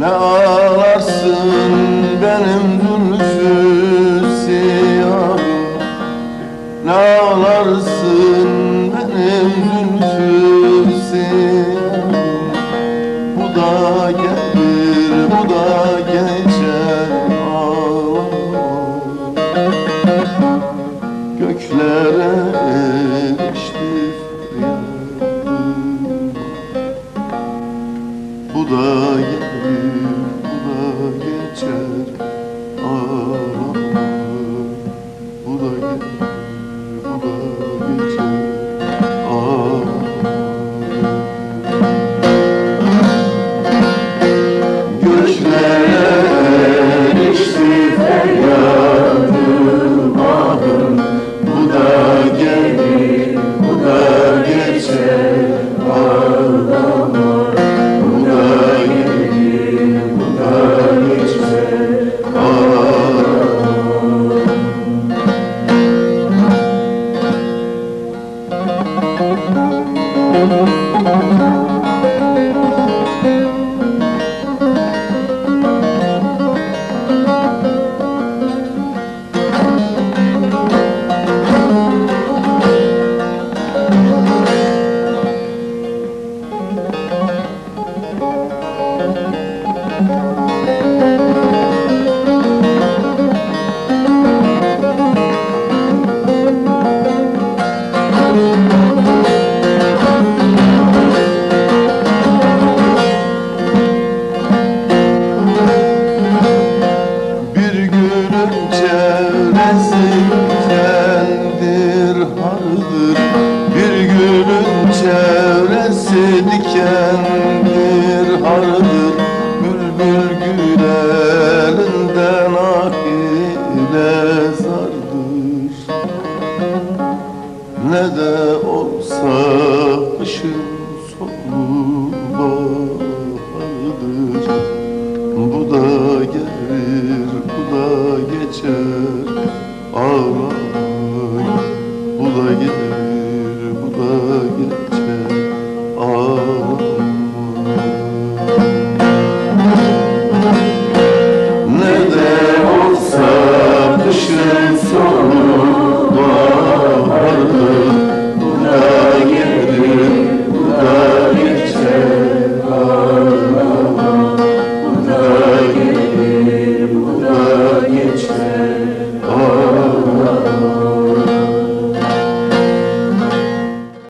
Ne ağlarsın benim zülfü siyahım? Ne ağlarsın benim zülfü siyahım? Bu da gelir bu da geçer ağlama Göklere erişti. Bu da da geçer Música dikendir hardır. Bir gülün çevresi dikendir hardır. Bülbül gülerinden ah zardır. Ne de olsa ışın solu var